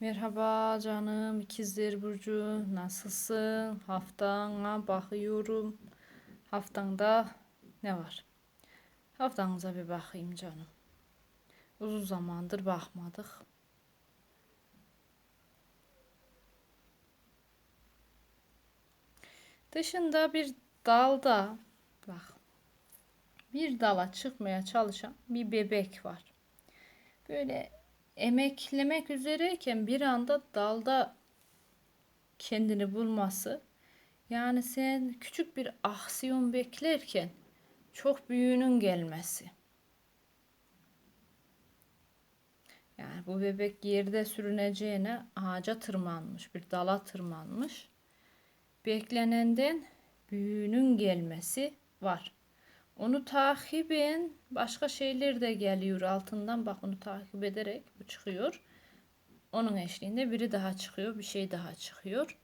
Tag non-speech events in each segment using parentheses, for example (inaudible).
Merhaba canım ikizler Burcu nasılsın? Haftana bakıyorum. Haftanda ne var? Haftanıza bir bakayım canım. Uzun zamandır bakmadık. Dışında bir dalda bak bir dala çıkmaya çalışan bir bebek var. Böyle emeklemek üzereyken bir anda dalda kendini bulması yani sen küçük bir aksiyon beklerken çok büyüğünün gelmesi. Yani bu bebek yerde sürüneceğine ağaca tırmanmış, bir dala tırmanmış. Beklenenden büyüğünün gelmesi var. Onu takiben başka şeyler de geliyor altından. Bak onu takip ederek bu çıkıyor. Onun eşliğinde biri daha çıkıyor. Bir şey daha çıkıyor.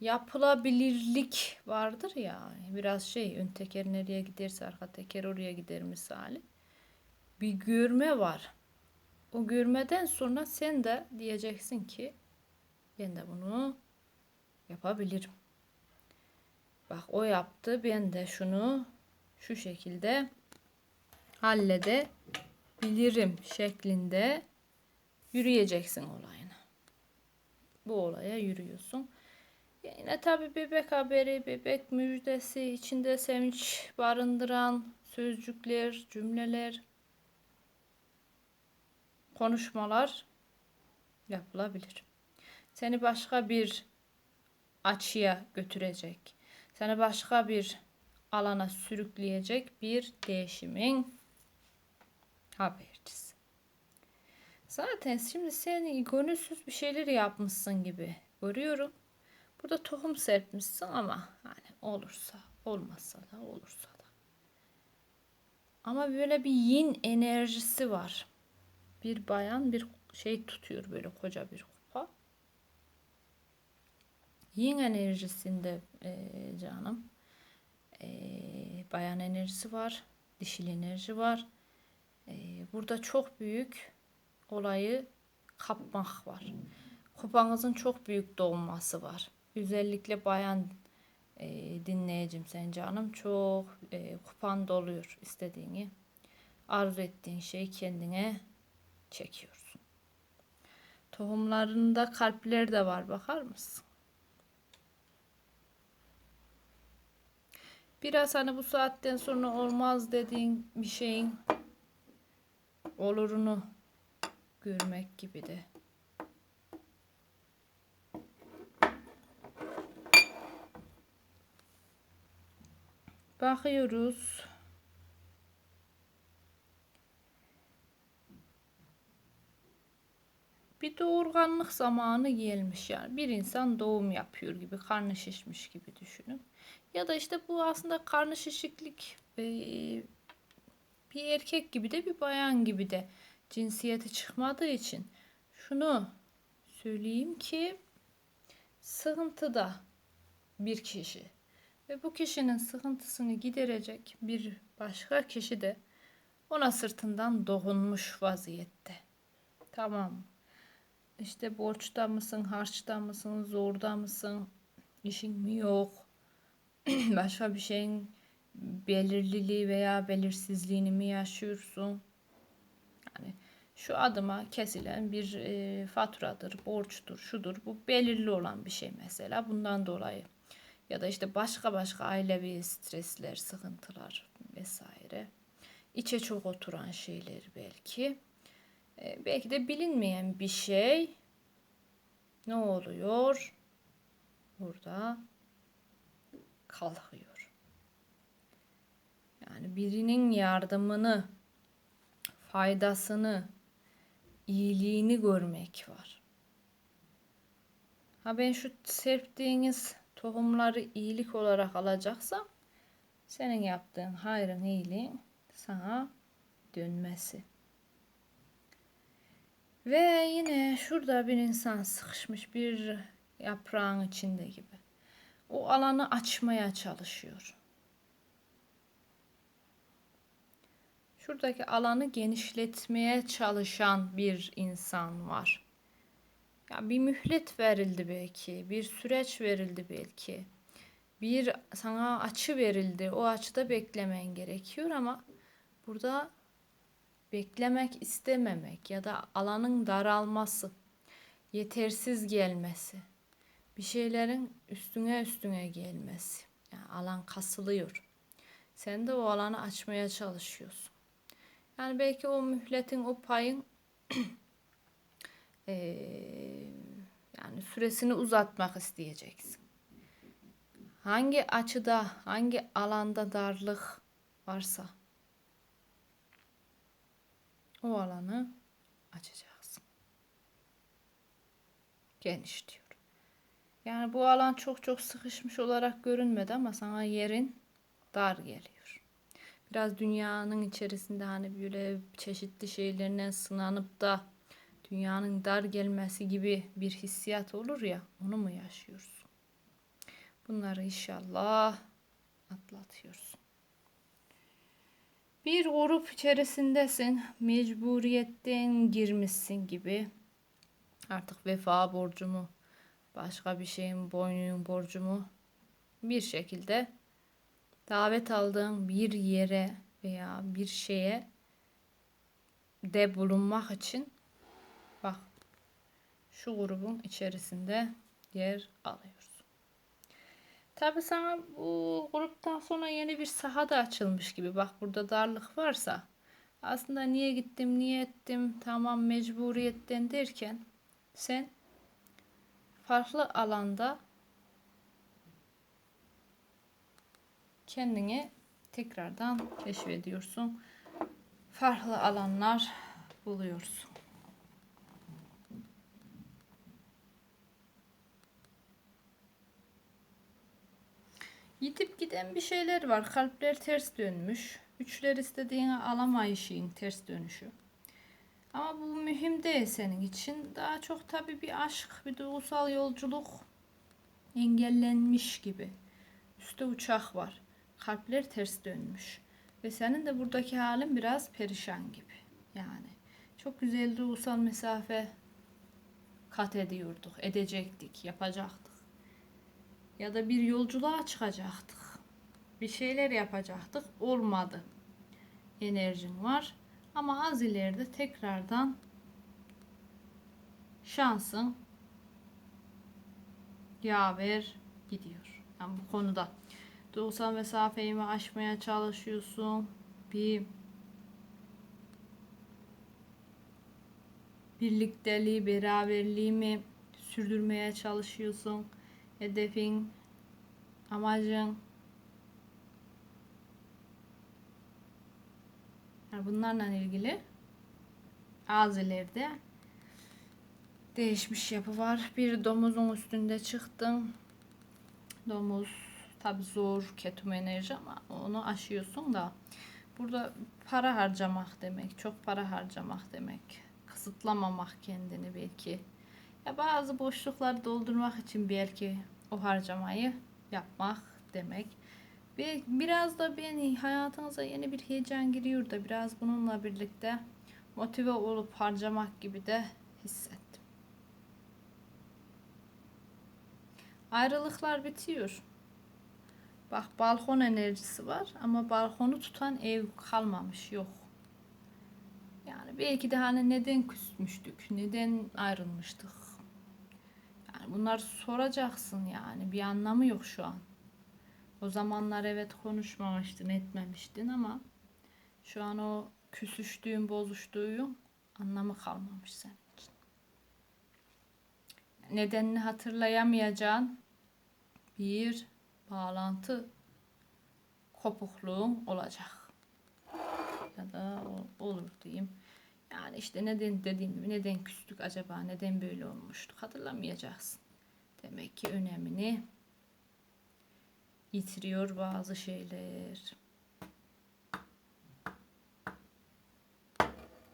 Yapılabilirlik vardır ya. Biraz şey ön teker nereye giderse arka teker oraya gider misali. Bir görme var. O görmeden sonra sen de diyeceksin ki ben de bunu yapabilirim. Bak o yaptı ben de şunu şu şekilde halledebilirim şeklinde yürüyeceksin olayına. Bu olaya yürüyorsun. Yine tabi bebek haberi, bebek müjdesi, içinde sevinç barındıran sözcükler, cümleler, konuşmalar yapılabilir. Seni başka bir açıya götürecek. Seni başka bir alana sürükleyecek bir değişimin habercisi. Zaten şimdi sen gönülsüz bir şeyler yapmışsın gibi görüyorum. Burada tohum serpmişsin ama hani olursa olmazsa da olursa da. Ama böyle bir yin enerjisi var. Bir bayan bir şey tutuyor böyle koca bir kupa. Yin enerjisinde e, canım e, bayan enerjisi var, dişil enerji var. E, burada çok büyük olayı kapmak var. Kupanızın çok büyük doğması var. Özellikle bayan e, dinleyicim sen canım çok e, kupan doluyor istediğini. Arzu ettiğin şey kendine çekiyorsun. Tohumlarında kalpler de var bakar mısın? Biraz hani bu saatten sonra olmaz dediğin bir şeyin olurunu görmek gibi de. Bakıyoruz. Bir doğurganlık zamanı gelmiş yani. Bir insan doğum yapıyor gibi, karnı şişmiş gibi düşünün. Ya da işte bu aslında karnı şişiklik e, bir erkek gibi de bir bayan gibi de cinsiyeti çıkmadığı için şunu söyleyeyim ki sıkıntıda bir kişi ve bu kişinin sıkıntısını giderecek bir başka kişi de ona sırtından dokunmuş vaziyette. Tamam. İşte borçta mısın, harçta mısın, zorda mısın, işin mi yok? (clears throat) başka bir şeyin belirliliği veya belirsizliğini mi yaşıyorsun? Yani şu adıma kesilen bir e, faturadır, borçtur, şudur. Bu belirli olan bir şey mesela. Bundan dolayı ya da işte başka başka ailevi stresler, sıkıntılar vesaire. İçe çok oturan şeyler belki. E, belki de bilinmeyen bir şey ne oluyor? Burada kalkıyor. Yani birinin yardımını, faydasını, iyiliğini görmek var. Ha ben şu serptiğiniz tohumları iyilik olarak alacaksam senin yaptığın hayrın iyiliğin sana dönmesi. Ve yine şurada bir insan sıkışmış bir yaprağın içinde gibi o alanı açmaya çalışıyor. Şuradaki alanı genişletmeye çalışan bir insan var. Ya bir mühlet verildi belki, bir süreç verildi belki. Bir sana açı verildi. O açıda beklemen gerekiyor ama burada beklemek istememek ya da alanın daralması, yetersiz gelmesi, bir şeylerin üstüne üstüne gelmesi. Yani alan kasılıyor. Sen de o alanı açmaya çalışıyorsun. Yani belki o mühletin, o payın (clears throat) eee, yani süresini uzatmak isteyeceksin. Hangi açıda, hangi alanda darlık varsa o alanı açacaksın. Geniş diyor. Yani bu alan çok çok sıkışmış olarak görünmedi ama sana yerin dar geliyor. Biraz dünyanın içerisinde hani böyle çeşitli şeylerine sınanıp da dünyanın dar gelmesi gibi bir hissiyat olur ya onu mu yaşıyorsun? Bunları inşallah atlatıyorsun. Bir grup içerisindesin. Mecburiyetten girmişsin gibi. Artık vefa borcumu, başka bir şeyin boynunun borcumu bir şekilde davet aldığın bir yere veya bir şeye de bulunmak için bak şu grubun içerisinde yer alıyorsun. Tabi sana bu gruptan sonra yeni bir saha da açılmış gibi. Bak burada darlık varsa aslında niye gittim, niye ettim, tamam mecburiyetten derken sen farklı alanda kendini tekrardan keşfediyorsun. Farklı alanlar buluyorsun. Yitip giden bir şeyler var. Kalpler ters dönmüş. Üçler istediğini alamayışın ters dönüşü. Ama bu mühim değil senin için. Daha çok tabii bir aşk, bir duygusal yolculuk engellenmiş gibi. Üste uçak var. Kalpler ters dönmüş. Ve senin de buradaki halin biraz perişan gibi. Yani çok güzel duygusal mesafe kat ediyorduk, edecektik, yapacaktık. Ya da bir yolculuğa çıkacaktık. Bir şeyler yapacaktık. Olmadı. Enerjin var. Ama az ileride tekrardan şansın yaver gidiyor. Yani bu konuda duygusal mesafeyi mi aşmaya çalışıyorsun? Bir birlikteliği, beraberliği mi sürdürmeye çalışıyorsun? Hedefin, amacın Yani bunlarla ilgili az ileride değişmiş yapı var. Bir domuzun üstünde çıktın. Domuz tabi zor ketum enerji ama onu aşıyorsun da burada para harcamak demek, çok para harcamak demek. Kısıtlamamak kendini belki. Ya bazı boşlukları doldurmak için belki o harcamayı yapmak demek. Ve biraz da beni hayatınıza yeni bir heyecan giriyor da biraz bununla birlikte motive olup harcamak gibi de hissettim. Ayrılıklar bitiyor. Bak balkon enerjisi var ama balkonu tutan ev kalmamış yok. Yani belki de hani neden küsmüştük, neden ayrılmıştık. Yani bunları soracaksın yani bir anlamı yok şu an. O zamanlar evet konuşmamıştın, etmemiştin ama şu an o küsüştüğün, bozuştuğun anlamı kalmamış senin için. Nedenini hatırlayamayacağın bir bağlantı kopukluğun olacak. Ya da olur diyeyim. Yani işte neden dediğim gibi neden küstük acaba, neden böyle olmuştuk hatırlamayacaksın. Demek ki önemini yitiriyor bazı şeyler.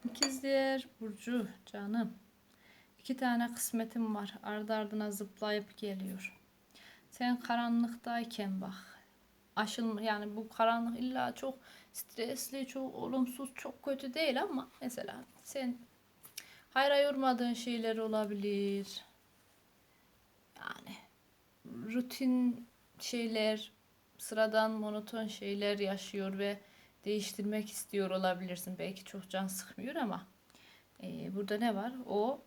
İkizler Burcu canım. İki tane kısmetim var. Ardı ardına zıplayıp geliyor. Sen karanlıktayken bak. Aşılma yani bu karanlık illa çok stresli, çok olumsuz, çok kötü değil ama mesela sen hayra yormadığın şeyler olabilir. Yani rutin şeyler, sıradan monoton şeyler yaşıyor ve değiştirmek istiyor olabilirsin. Belki çok can sıkmıyor ama e, burada ne var? O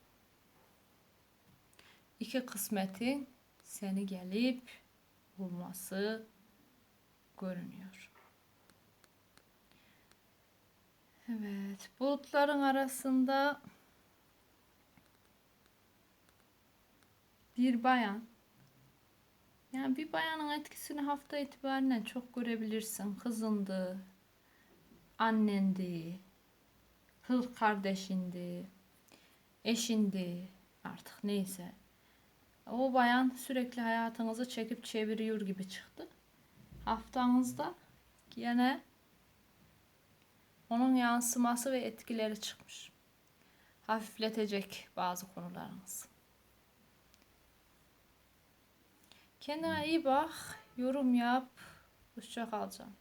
iki kısmetin seni gelip bulması görünüyor. Evet, bulutların arasında bir bayan. Yani bir bayanın etkisini hafta itibariyle çok görebilirsin. Kızındı, annendi, kız kardeşindi, eşindi artık neyse. O bayan sürekli hayatınızı çekip çeviriyor gibi çıktı. Haftanızda yine onun yansıması ve etkileri çıkmış. Hafifletecek bazı konularınız. Kendine iyi bak, yorum yap. Hoşça kal canım.